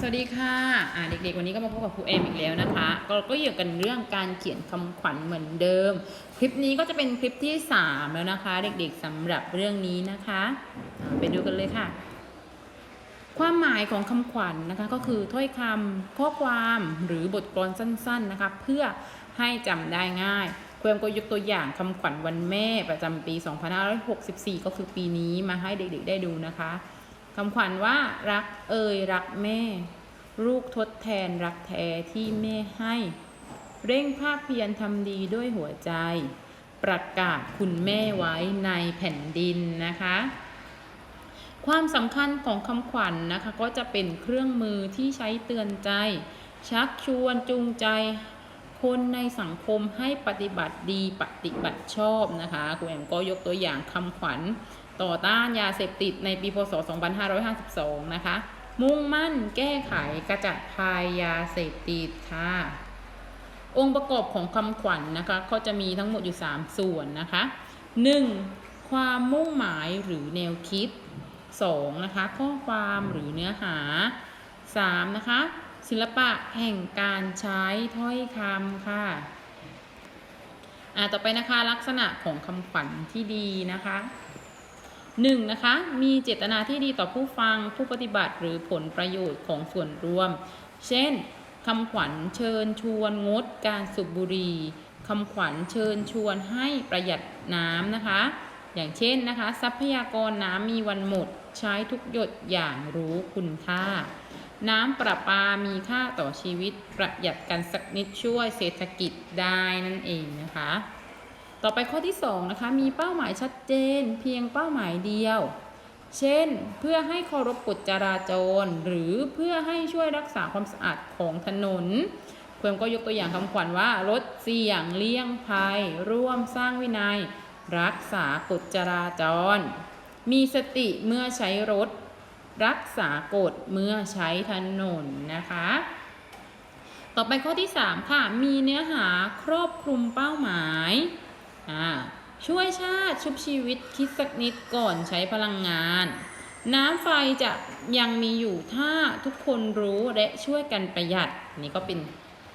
สวัสดีค่ะอ่าเด็กๆ วันนี้ก็มาพบกับครูแอมอีกแล้วนะคะ ก็ก็อยู่กันเรื่องการเขียนคำขวัญเหมือนเดิม คลิปนี้ก็จะเป็นคลิปที่ 3 แล้วนะคะ เด็กๆสำหรับเรื่องนี้นะคะไปดูกันเลยค่ะ ความหมายของคำขวัญนนะคะก็คือถ้อยคำข้อความหรือบทกลอนสั้นๆนะคะเพื่อให้จำได้ง่ายครูแอมก็ยกตัวอย่างคำขวัญวันแม่ประจำปี 2564 ก็คือปีนี้มาให้เด็กๆ ได้ดูนะคะ คำขวัญว่ารักเอ่ยรักแม่ ลูกทดแทนรักแท้ที่แม่ให้ เร่งภาคเพียรทำดีด้วยหัวใจ ประกาศคุณแม่ไว้ในแผ่นดินนะคะ ความสำคัญของคำขวัญนนะคะก็จะเป็นเครื่องมือที่ใช้เตือนใจ ชักชวนจูงใจ คนในสังคมให้ปฏิบัติดีปฏิบัติชอบนะคะครูแอมก็ยกตัวอย่างคำขวัญต่อต้านยาเสพติดในปีพศ 2552 นะคะ มุ่งมั่นแก้ไขกระจัดภัยยาเสพติดค่ะ องค์ประกอบของคำขวัญนนะคะก็จะมีทั้งหมดอยู่ 3 ส่วนนะคะ 1. ความมุ่งหมายหรือแนวคิด 2. นะคะ ข้อความหรือเนื้อหา 3. นะคะ ศิลปะแห่งการใช้ถ้อยคำค่ะอ่าต่อไปนะคะลักษณะของคำขวัญที่ดีนะคะหนึ่งนะคะมีเจตนาที่ดีต่อผู้ฟังผู้ปฏิบัติหรือผลประโยชน์ของส่วนรวม เช่นคำขวัญเชิญชวนงดการสูบบุหรี่คำขวัญเชิญชวนให้ประหยัดน้ำนะคะ อย่างเช่นนะคะ ทรัพยากรน้ำมีวันหมด ใช้ทุกหยดอย่างรู้คุณค่า น้ำประปามีค่าต่อชีวิตประหยัดกันสักนิดช่วยเศรษฐกิจได้นั่นเองนะคะ ต่อไปข้อที่2นะคะมีเป้าหมายชัดเจนเพียงเป้าหมายเดียว เช่น เพื่อให้เคารพกฎจราจร หรือเพื่อให้ช่วยรักษาความสะอาดของถนน เพื่อนก็ยกตัวอย่างคำขวัญว่าลดเสี่ยงเลี่ยงภัย ร่วมสร้างวินัย รักษากฎจราจร มีสติเมื่อใช้รถ รักษากฎเมื่อใช้ถนนนะคะ ต่อไปข้อที่ 3 ค่ะ มีเนื้อหาครอบคลุมเป้าหมายอ่าช่วยชาติชุบชีวิตคิดสักนิดก่อนใช้พลังงาน น้ำไฟจะยังมีอยู่ถ้าทุกคนรู้และช่วยกันประหยัด นี่ก็เป็น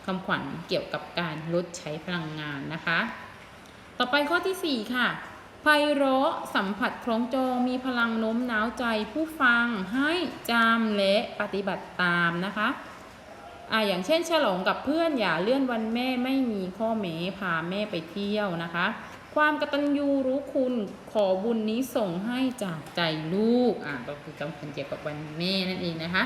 คำขวัญเกี่ยวกับการลดใช้พลังงานนะคะ ต่อไปข้อที่ 4 ค่ะ ไพเราะสัมผัสคล้องจองมีพลังโน้มน้าวใจผู้ฟังให้จำและปฏิบัติตามนะคะอ่าอย่างเช่น ฉลองกับเพื่อนอย่าเลื่อนวันแม่ไม่มีข้อแม้พาแม่ไปเที่ยวนะคะ ความกตัญญูรู้คุณขอบุญนี้ส่งให้จากใจลูกอ่าก็คือคำขวัญเกี่ยวกับวันแม่นั่นเองนะคะ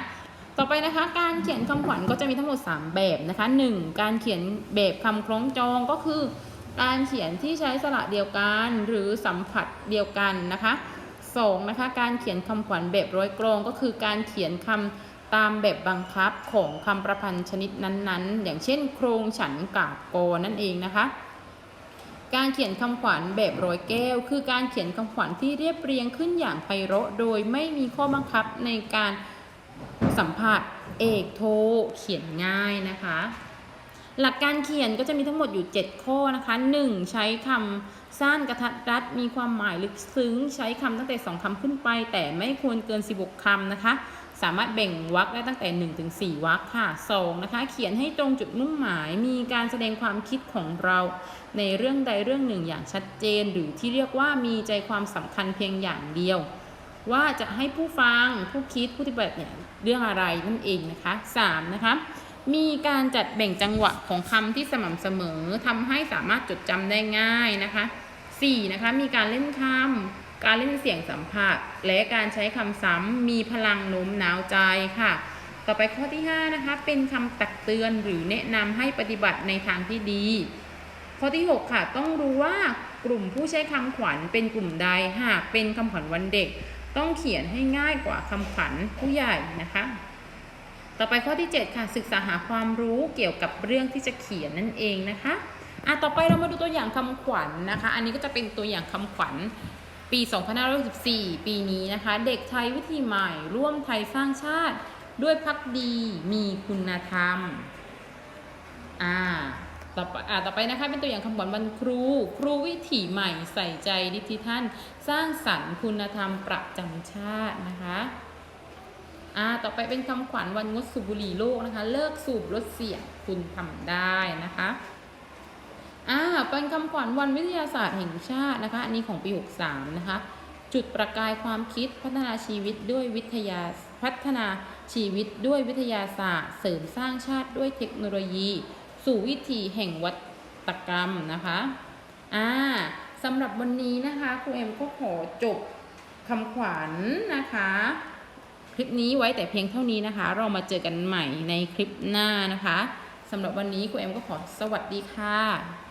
ต่อไปนะคะการเขียนคำขวัญก็จะมีทั้งหมด 3 แบบนะคะ 1. การเขียนแบบคำคล้องจองก็คือ การเขียนที่ใช้สระเดียวกันหรือสัมผัสเดียวกันนะคะสองนะคะการเขียนคำขวัญแบบร้อยกรองก็คือการเขียนคำตามแบบบังคับของคำประพันธ์ชนิดนั้นๆ อย่างเช่น โครงฉันกาบโกนั่นเองนะคะ การเขียนคำขวัญแบบร้อยแก้ว คือการเขียนคำขวัญที่เรียบเรียงขึ้นอย่างไพเราะ โดยไม่มีข้อบังคับในการสัมผัสเอกโทเขียนง่ายนะคะ หลักการเขียนก็จะมีทั้งหมดอยู่ 7 ข้อนะคะ 1. ใช้คำสั้นกระทัดรัด มีความหมายลึกซึ้ง ใช้คำตั้งแต่ 2คำขึ้นไป แต่ไม่ควรเกิน 16คำนะคะ สามารถแบ่งวรรคได้ตั้งแต่1ถึง4วรรคค่ะ 2. นะคะ เขียนให้ตรงจุดมุ่งหมาย มีการแสดงความคิดของเรา ในเรื่องใดเรื่องหนึ่งอย่างชัดเจน หรือที่เรียกว่ามีใจความสำคัญเพียงอย่างเดียว ว่าจะให้ผู้ฟังผู้คิดผู้ปฏิบัติเนี่ยเรื่องอะไรนั่นเองนะคะ 3. นะคะ มีการจัดแบ่งจังหวะของคำที่สม่ำเสมอทำให้สามารถจดจำได้ง่ายนะคะ 4. นะคะมีการเล่นคำการเล่นเสียงสัมผัส และการใช้คำซ้ำมีพลังโน้มน้าวใจค่ะ ต่อไปข้อที่ 5 นะคะ เป็นคำตักเตือนหรือแนะนำให้ปฏิบัติในทางที่ดี ข้อที่ 6 ค่ะ ต้องรู้ว่ากลุ่มผู้ใช้คำขวัญเป็นกลุ่มใดหากเป็นคำขวัญวันเด็ก ต้องเขียนให้ง่ายกว่าคำขวัญผู้ใหญ่นะคะ ต่อไปข้อที่ 7 ค่ะ ศึกษาหาความรู้เกี่ยวกับเรื่องที่จะเขียนนั่นเองนะคะอะต่อไปเรามาดูตัวอย่างคำขวัญนนะคะ อันนี้ก็จะเป็นตัวอย่างคำขวัญปี 2564 ปีนี้นะคะ เด็กไทยวิธีใหม่ ร่วมไทยสร้างชาติ ด้วยพักดีมีคุณธรรม อ่า ต่อไปอ่าต่อไปนะคะ เป็นตัวอย่างคำขวัญวันครู ครูวิถีใหม่ใส่ใจดิทิท่านสร้างสรรค์คุณธรรมประจำชาตินะคะ อ่าต่อไปเป็นคำขวัญวันงดสูบบุหรี่โลกนะคะ เลิกสูบลดเสี่ยงคุณทำได้นะคะอ่าเป็นคำขวัญวันวิทยาศาสตร์แห่งชาตินะคะ อันนี้ของปี63นะคะ จุดประกายความคิดพัฒนาชีวิตด้วยวิทยาพัฒนาชีวิตด้วยวิทยาศาสตร์ เสริมสร้างชาติด้วยเทคโนโลยี สู่วิถีแห่งวัตกรรมนะคะอ่าสำหรับวันนี้นะคะครูเอ็มก็ขอจบคำขวัญนะคะ คลิปนี้ไว้แต่เพียงเท่านี้นะคะ เรามาเจอกันใหม่ในคลิปหน้านะคะสำหรับวันนี้ครูเอ็มก็ขอสวัสดีค่ะ